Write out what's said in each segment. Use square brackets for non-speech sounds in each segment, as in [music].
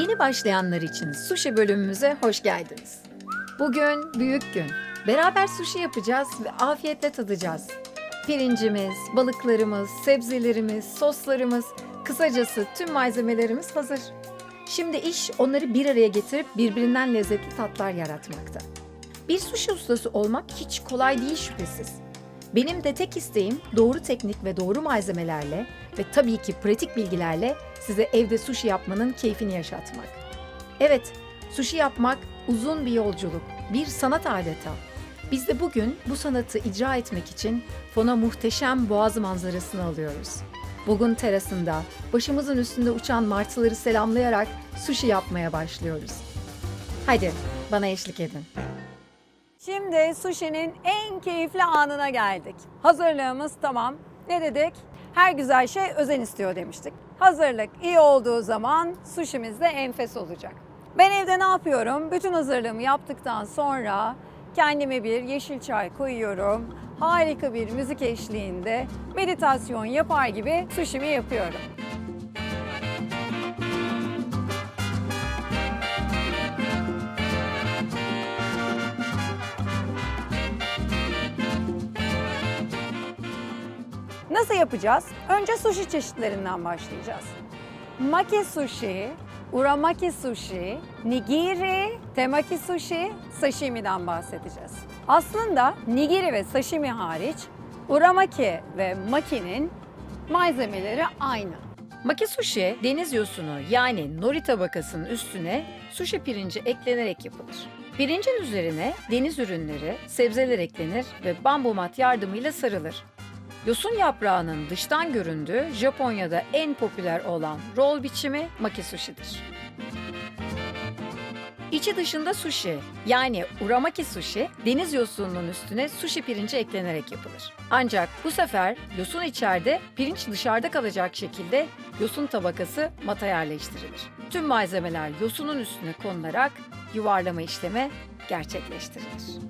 Yeni başlayanlar için sushi bölümümüze hoş geldiniz. Bugün büyük gün. Beraber sushi yapacağız ve afiyetle tadacağız. Pirincimiz, balıklarımız, sebzelerimiz, soslarımız, kısacası tüm malzemelerimiz hazır. Şimdi iş onları bir araya getirip birbirinden lezzetli tatlar yaratmakta. Bir sushi ustası olmak hiç kolay değil şüphesiz. Benim de tek isteğim doğru teknik ve doğru malzemelerle ve tabii ki pratik bilgilerle size evde sushi yapmanın keyfini yaşatmak. Evet, sushi yapmak uzun bir yolculuk, bir sanat adeta. Biz de bugün bu sanatı icra etmek için fona muhteşem boğaz manzarasını alıyoruz. Bugün terasında başımızın üstünde uçan martıları selamlayarak sushi yapmaya başlıyoruz. Hadi bana eşlik edin. Şimdi sushi'nin en keyifli anına geldik. Hazırlığımız tamam. Ne dedik? Her güzel şey özen istiyor demiştik. Hazırlık iyi olduğu zaman sushi'miz de enfes olacak. Ben evde ne yapıyorum? Bütün hazırlığımı yaptıktan sonra kendime bir yeşil çay koyuyorum. Harika bir müzik eşliğinde meditasyon yapar gibi sushi'mi yapıyorum. Nasıl yapacağız? Önce sushi çeşitlerinden başlayacağız. Maki sushi, uramaki sushi, nigiri, temaki sushi, sashimi'den bahsedeceğiz. Aslında nigiri ve sashimi hariç uramaki ve maki'nin malzemeleri aynı. Maki sushi deniz yosunu yani nori tabakasının üstüne sushi pirinci eklenerek yapılır. Pirincin üzerine deniz ürünleri, sebzeler eklenir ve bambu mat yardımıyla sarılır. Yosun yaprağının dıştan göründüğü Japonya'da en popüler olan rol biçimi maki sushi'dir. İçi dışında sushi yani uramaki sushi deniz yosununun üstüne sushi pirinci eklenerek yapılır. Ancak bu sefer yosun içeride, pirinç dışarıda kalacak şekilde yosun tabakası mata yerleştirilir. Tüm malzemeler yosunun üstüne konularak yuvarlama işlemi gerçekleştirilir.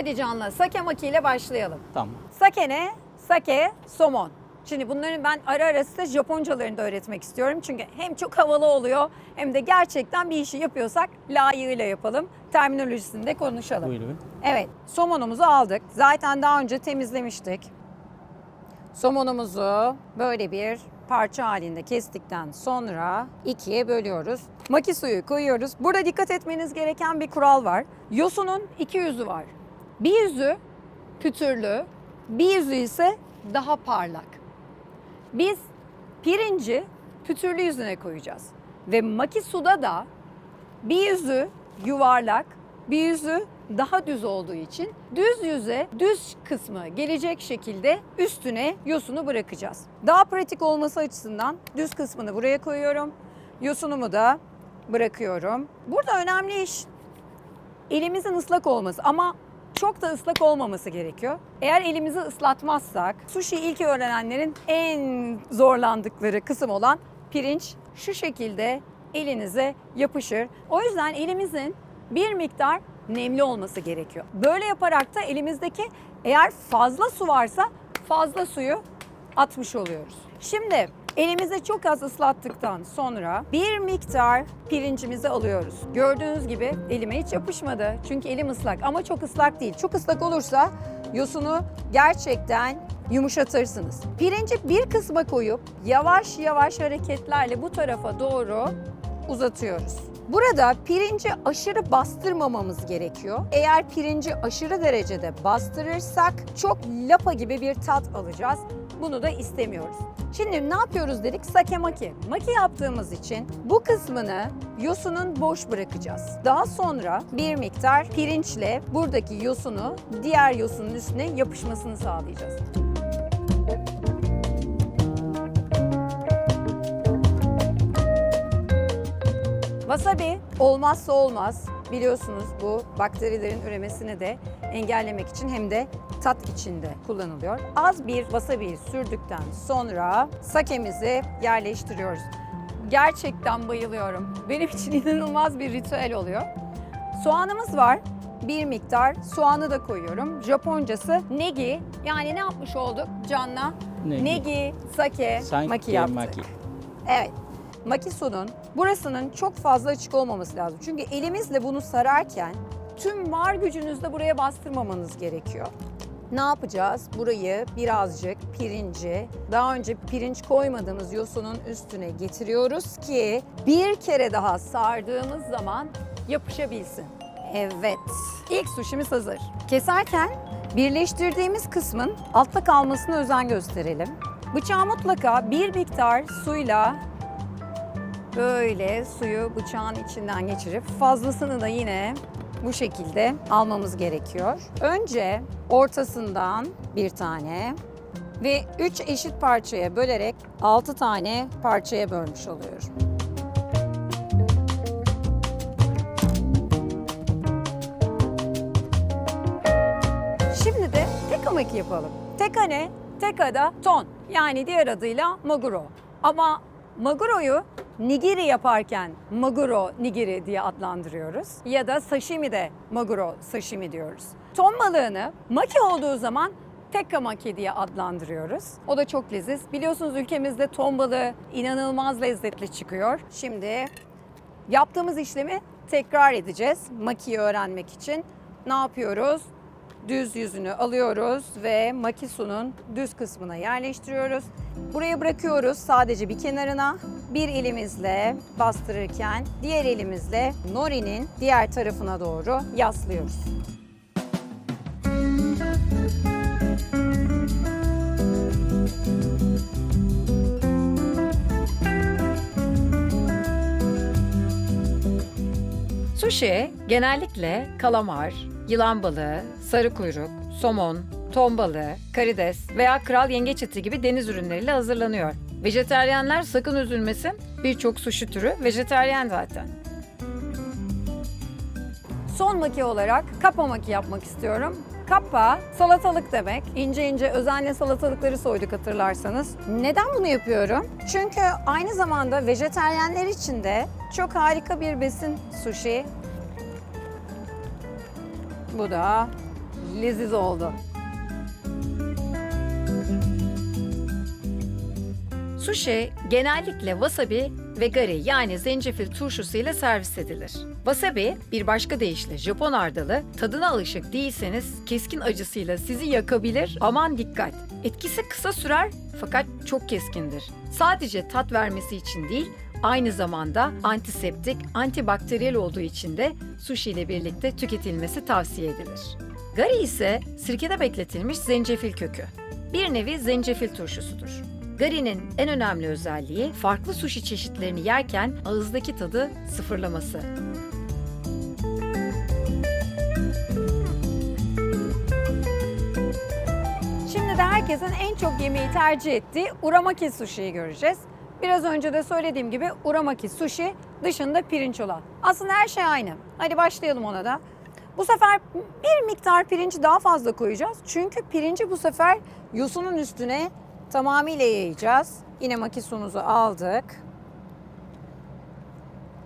Hadi Can'la sake maki ile başlayalım. Tamam. Sake ne? Sake, somon. Şimdi bunların ben ara ara size Japoncalarını da öğretmek istiyorum. Çünkü hem çok havalı oluyor hem de gerçekten bir işi yapıyorsak layığıyla yapalım. Terminolojisini de konuşalım. Buyurun. Evet, somonumuzu aldık. Zaten daha önce temizlemiştik. Somonumuzu böyle bir parça halinde kestikten sonra ikiye bölüyoruz. Maki suyu koyuyoruz. Burada dikkat etmeniz gereken bir kural var. Yosunun iki yüzü var. Bir yüzü pütürlü, bir yüzü ise daha parlak. Biz pirinci pütürlü yüzüne koyacağız. Ve maki suda da bir yüzü yuvarlak, bir yüzü daha düz olduğu için düz yüze düz kısmı gelecek şekilde üstüne yosunu bırakacağız. Daha pratik olması açısından düz kısmını buraya koyuyorum. Yosunumu da bırakıyorum. Burada önemli iş elimizin ıslak olması ama çok da ıslak olmaması gerekiyor. Eğer elimizi ıslatmazsak sushi ilk öğrenenlerin en zorlandıkları kısım olan pirinç şu şekilde elinize yapışır. O yüzden elimizin bir miktar nemli olması gerekiyor. Böyle yaparak da elimizdeki eğer fazla su varsa fazla suyu atmış oluyoruz. Şimdi elimize çok az ıslattıktan sonra bir miktar pirincimizi alıyoruz. Gördüğünüz gibi elime hiç yapışmadı. Çünkü elim ıslak ama çok ıslak değil. Çok ıslak olursa yosunu gerçekten yumuşatırsınız. Pirinci bir kısma koyup yavaş yavaş hareketlerle bu tarafa doğru uzatıyoruz. Burada pirinci aşırı bastırmamamız gerekiyor. Eğer pirinci aşırı derecede bastırırsak çok lapa gibi bir tat alacağız. Bunu da istemiyoruz. Şimdi ne yapıyoruz dedik? Sake maki. Maki yaptığımız için bu kısmını yosunun boş bırakacağız. Daha sonra bir miktar pirinçle buradaki yosunu diğer yosunun üstüne yapışmasını sağlayacağız. Wasabi olmazsa olmaz. Biliyorsunuz bu bakterilerin üremesini de engellemek için hem de tat içinde kullanılıyor. Az bir wasabi sürdükten sonra sakemizi yerleştiriyoruz. Gerçekten bayılıyorum. Benim için [laughs] inanılmaz bir ritüel oluyor. Soğanımız var. Bir miktar soğanı da koyuyorum. Japoncası negi. Yani ne yapmış olduk Can'la? Negi. Negi, sake, Sanki maki yaptık. maki. Evet. Makiso'nun burasının çok fazla açık olmaması lazım. Çünkü elimizle bunu sararken tüm var gücünüzle buraya bastırmamanız gerekiyor. Ne yapacağız? Burayı birazcık pirinci, daha önce pirinç koymadığımız yosunun üstüne getiriyoruz ki bir kere daha sardığımız zaman yapışabilsin. Evet. İlk suşimiz hazır. Keserken birleştirdiğimiz kısmın altta kalmasına özen gösterelim. Bıçağı mutlaka bir miktar suyla böyle suyu bıçağın içinden geçirip fazlasını da yine bu şekilde almamız gerekiyor. Önce ortasından bir tane ve 3 eşit parçaya bölerek 6 tane parçaya bölmüş oluyorum. Şimdi de tekamaki yapalım. Teka ne? Teka da ton. Yani diğer adıyla maguro. Ama maguroyu nigiri yaparken maguro nigiri diye adlandırıyoruz. Ya da sashimi de maguro sashimi diyoruz. Ton balığını maki olduğu zaman tekka maki diye adlandırıyoruz. O da çok leziz. Biliyorsunuz ülkemizde ton balığı inanılmaz lezzetli çıkıyor. Şimdi Yaptığımız işlemi tekrar edeceğiz. Makiyi öğrenmek için. Ne yapıyoruz? Düz yüzünü alıyoruz ve makisu'nun düz kısmına yerleştiriyoruz. Buraya bırakıyoruz sadece bir kenarına. Bir elimizle bastırırken diğer elimizle norinin diğer tarafına doğru yaslıyoruz. Sushi genellikle kalamar, yılan balığı, sarı kuyruk, somon, ton balığı, karides veya kral yengeç eti gibi deniz ürünleriyle hazırlanıyor. Vejeteryenler sakın üzülmesin. Birçok sushi türü vejeteryen zaten. Son maki olarak kappa maki yapmak istiyorum. Kappa salatalık demek. İnce ince özenle salatalıkları soyduk hatırlarsanız. Neden bunu yapıyorum? Çünkü aynı zamanda vejeteryenler için de çok harika bir besin sushi. Bu da leziz oldu. Sushi genellikle wasabi ve gari yani zencefil turşusu ile servis edilir. Wasabi bir başka deyişle Japon ardalı, tadına alışık değilseniz keskin acısıyla sizi yakabilir. Aman dikkat! Etkisi kısa sürer fakat çok keskindir. Sadece tat vermesi için değil, aynı zamanda antiseptik, antibakteriyel olduğu için de sushi ile birlikte tüketilmesi tavsiye edilir. Gari ise sirkede bekletilmiş zencefil kökü. Bir nevi zencefil turşusudur. Gari'nin en önemli özelliği farklı sushi çeşitlerini yerken ağızdaki tadı sıfırlaması. Şimdi de herkesin en çok yemeği tercih ettiği uramaki sushi'yi göreceğiz. Biraz önce de söylediğim gibi uramaki sushi dışında pirinç olan. Aslında her şey aynı. Hadi başlayalım ona da. Bu sefer bir miktar pirinci daha fazla koyacağız. Çünkü pirinci bu sefer yosunun üstüne tamamıyla yayacağız. Yine maki suyumuzu aldık.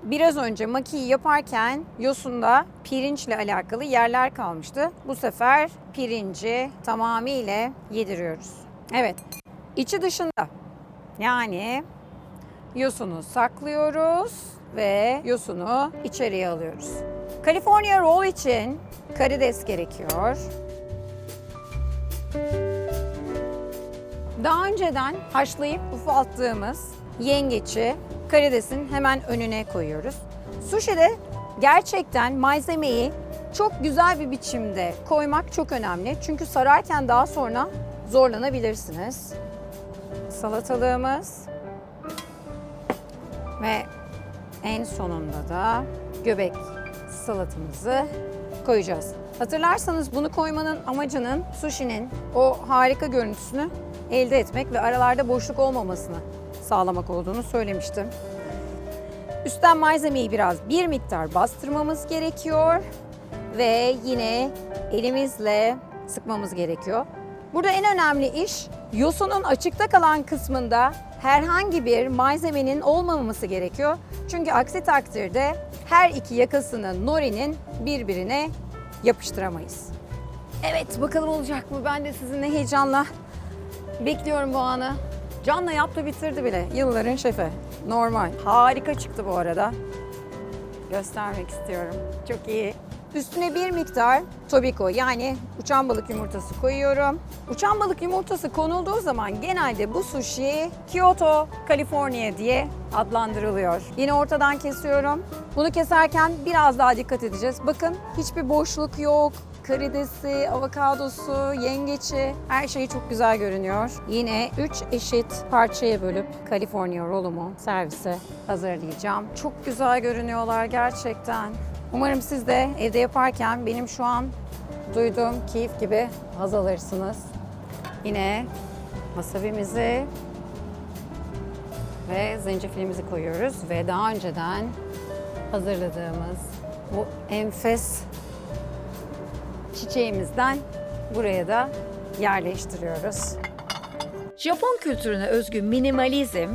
Biraz önce makiyi yaparken yosunda pirinçle alakalı yerler kalmıştı. Bu sefer pirinci tamamıyla yediriyoruz. Evet, içi dışında. Yani yosunu saklıyoruz ve yosunu içeriye alıyoruz. California roll için karides gerekiyor. Daha önceden haşlayıp ufalttığımız yengeçi karidesin hemen önüne koyuyoruz. Sushi'de gerçekten malzemeyi çok güzel bir biçimde koymak çok önemli. Çünkü sararken daha sonra zorlanabilirsiniz. Salatalığımız ve en sonunda da göbek salatamızı koyacağız. Hatırlarsanız bunu koymanın amacının sushi'nin o harika görüntüsünü elde etmek ve aralarda boşluk olmamasını sağlamak olduğunu söylemiştim. Üstten malzemeyi biraz bir miktar bastırmamız gerekiyor ve yine elimizle sıkmamız gerekiyor. Burada en önemli iş yosunun açıkta kalan kısmında herhangi bir malzemenin olmaması gerekiyor. Çünkü aksi takdirde her iki yakasını norinin birbirine yapıştıramayız. Evet bakalım olacak mı? Ben de sizinle heyecanla bekliyorum bu anı. Can'la yaptı bitirdi bile. Yılların şefi. Normal. Harika çıktı bu arada. Göstermek istiyorum. Çok iyi. Üstüne bir miktar tobiko yani uçan balık yumurtası koyuyorum. Uçan balık yumurtası konulduğu zaman genelde bu sushi Kyoto, Kaliforniya diye adlandırılıyor. Yine ortadan kesiyorum. Bunu keserken biraz daha dikkat edeceğiz. Bakın hiçbir boşluk yok. Karidesi, avokadosu, yengeçi her şey çok güzel görünüyor. Yine 3 eşit parçaya bölüp Kaliforniya rolumu servise hazırlayacağım. Çok güzel görünüyorlar gerçekten. Umarım siz de evde yaparken benim şu an duyduğum keyif gibi haz alırsınız. Yine wasabimizi ve zencefilimizi koyuyoruz ve daha önceden hazırladığımız bu enfes çiçeğimizden buraya da yerleştiriyoruz. Japon kültürüne özgü minimalizm,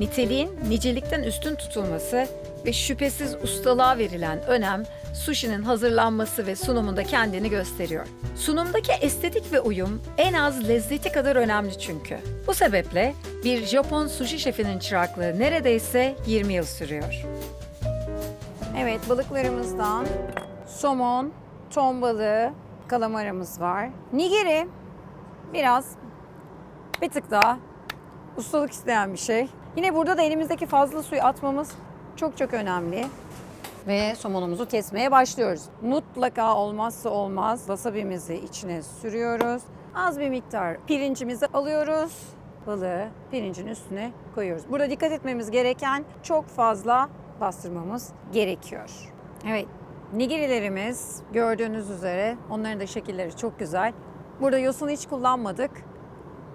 niteliğin nicelikten üstün tutulması ve şüphesiz ustalığa verilen önem sushi'nin hazırlanması ve sunumunda kendini gösteriyor. Sunumdaki estetik ve uyum en az lezzeti kadar önemli çünkü. Bu sebeple bir Japon sushi şefinin çıraklığı neredeyse 20 yıl sürüyor. Evet balıklarımızdan somon, ton balığı, kalamarımız var. Nigiri biraz bir tık daha ustalık isteyen bir şey. Yine burada da elimizdeki fazla suyu atmamız çok çok önemli. Ve somonumuzu kesmeye başlıyoruz. Mutlaka olmazsa olmaz wasabimizi içine sürüyoruz. Az bir miktar pirincimizi alıyoruz. Balığı pirincin üstüne koyuyoruz. Burada dikkat etmemiz gereken çok fazla bastırmamız gerekiyor. Evet, nigirilerimiz gördüğünüz üzere onların da şekilleri çok güzel. Burada yosun hiç kullanmadık.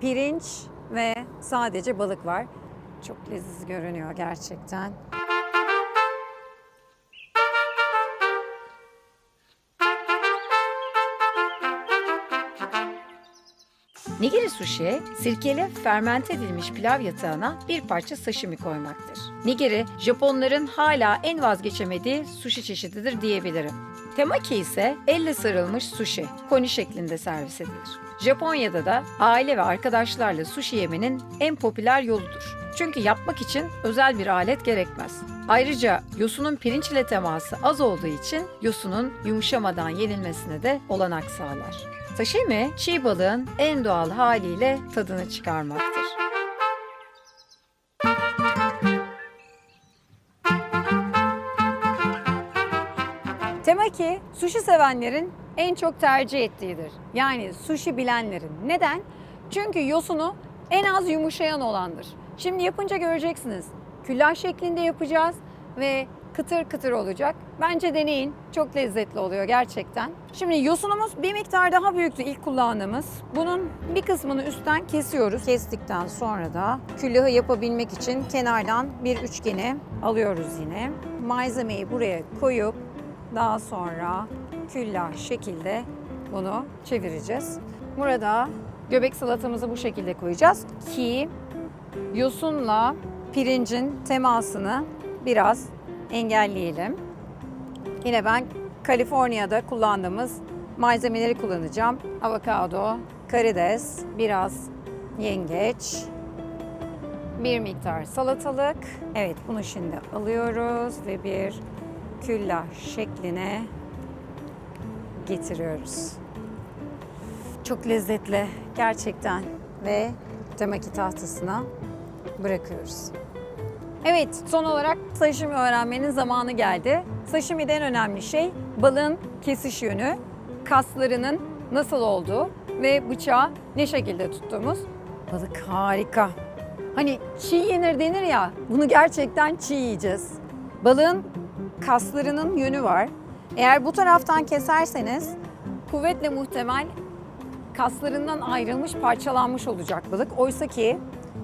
Pirinç ve sadece balık var. Çok leziz görünüyor gerçekten. Nigiri sushi, sirkeli fermente edilmiş pilav yatağına bir parça sashimi koymaktır. Nigiri, Japonların hala en vazgeçemediği sushi çeşididir diyebilirim. Temaki ise elle sarılmış sushi, koni şeklinde servis edilir. Japonya'da da aile ve arkadaşlarla sushi yemenin en popüler yoludur. Çünkü yapmak için özel bir alet gerekmez. Ayrıca yosunun pirinç ile teması az olduğu için yosunun yumuşamadan yenilmesine de olanak sağlar. Sashimi, çiğ balığın en doğal haliyle tadını çıkarmaktır. Temaki sushi sevenlerin en çok tercih ettiğidir. Yani sushi bilenlerin. Neden? Çünkü yosunu en az yumuşayan olandır. Şimdi yapınca göreceksiniz. Külah şeklinde yapacağız ve kıtır kıtır olacak. Bence deneyin. Çok lezzetli oluyor gerçekten. Şimdi yosunumuz bir miktar daha büyüktü ilk kullandığımız. Bunun bir kısmını üstten kesiyoruz. Kestikten sonra da külahı yapabilmek için kenardan bir üçgeni alıyoruz yine. Malzemeyi buraya koyup daha sonra küllah şekilde bunu çevireceğiz. Burada göbek salatamızı bu şekilde koyacağız ki yosunla pirincin temasını biraz engelleyelim. Yine ben Kaliforniya'da kullandığımız malzemeleri kullanacağım. Avokado, karides, biraz yengeç, bir miktar salatalık. Evet bunu şimdi alıyoruz ve bir küllah şekline getiriyoruz. Çok lezzetli gerçekten ve temaki tahtasına bırakıyoruz. Evet, son olarak sashimi öğrenmenin zamanı geldi. Sashimi'de en önemli şey balığın kesiş yönü, kaslarının nasıl olduğu ve bıçağı ne şekilde tuttuğumuz. Balık harika. Hani çiğ yenir denir ya, bunu gerçekten çiğ yiyeceğiz. Balığın kaslarının yönü var. Eğer bu taraftan keserseniz kuvvetle muhtemel kaslarından ayrılmış, parçalanmış olacak balık. Oysa ki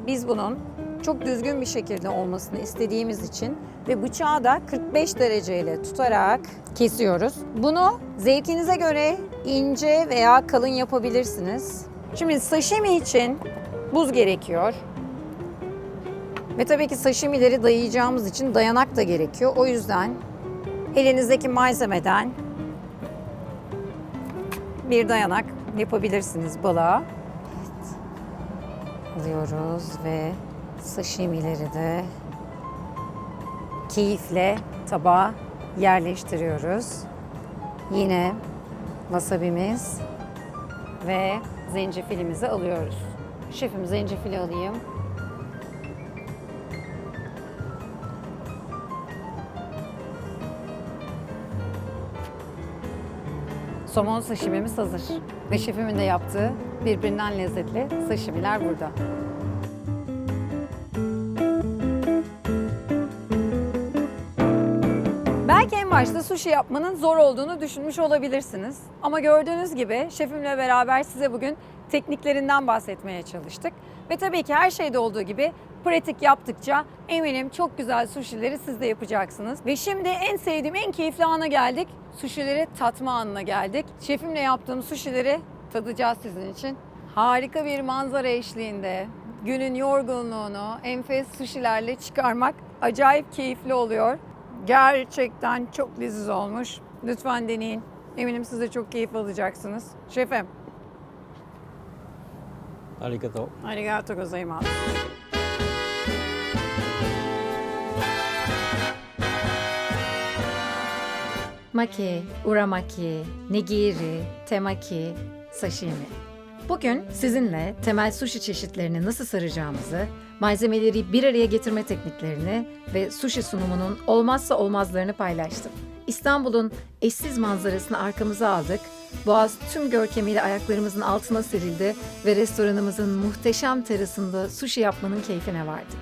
biz bunun çok düzgün bir şekilde olmasını istediğimiz için ve bıçağı da 45 dereceyle tutarak kesiyoruz. Bunu zevkinize göre ince veya kalın yapabilirsiniz. Şimdi sashimi için buz gerekiyor. Ve tabii ki sashimileri dayayacağımız için dayanak da gerekiyor. O yüzden elinizdeki malzemeden bir dayanak yapabilirsiniz balığa. Evet. Alıyoruz ve sashimileri de keyifle tabağa yerleştiriyoruz. Yine wasabimiz ve zencefilimizi alıyoruz. Şefim zencefili alayım. Somon sashimimiz hazır. Ve şefimin de yaptığı birbirinden lezzetli sashimiler burada. Başta sushi yapmanın zor olduğunu düşünmüş olabilirsiniz. Ama gördüğünüz gibi şefimle beraber size bugün tekniklerinden bahsetmeye çalıştık. Ve tabii ki her şeyde olduğu gibi pratik yaptıkça eminim çok güzel sushileri siz de yapacaksınız. Ve şimdi en sevdiğim, en keyifli ana geldik. Sushileri tatma anına geldik. Şefimle yaptığım sushileri tadacağız sizin için. Harika bir manzara eşliğinde günün yorgunluğunu enfes sushilerle çıkarmak acayip keyifli oluyor. Gerçekten çok leziz olmuş. Lütfen deneyin. Eminim siz de çok keyif alacaksınız. Şefim. Arigato. Arigato gozaimasu. Maki, uramaki, nigiri, temaki, sashimi. Bugün sizinle temel sushi çeşitlerini nasıl saracağımızı, malzemeleri bir araya getirme tekniklerini ve sushi sunumunun olmazsa olmazlarını paylaştım. İstanbul'un eşsiz manzarasını arkamıza aldık. Boğaz tüm görkemiyle ayaklarımızın altına serildi ve restoranımızın muhteşem terasında sushi yapmanın keyfine vardık.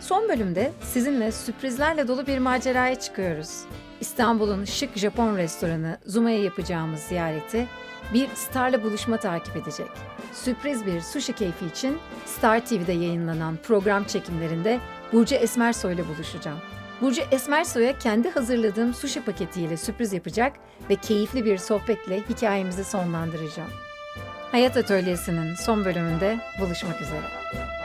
Son bölümde sizinle sürprizlerle dolu bir maceraya çıkıyoruz. İstanbul'un şık Japon restoranı Zuma'ya yapacağımız ziyareti bir starla buluşma takip edecek. Sürpriz bir sushi keyfi için Star TV'de yayınlanan program çekimlerinde Burcu Esmersoy ile buluşacağım. Burcu Esmersoy'a kendi hazırladığım sushi paketiyle sürpriz yapacak ve keyifli bir sohbetle hikayemizi sonlandıracağım. Hayat Atölyesi'nin son bölümünde buluşmak üzere.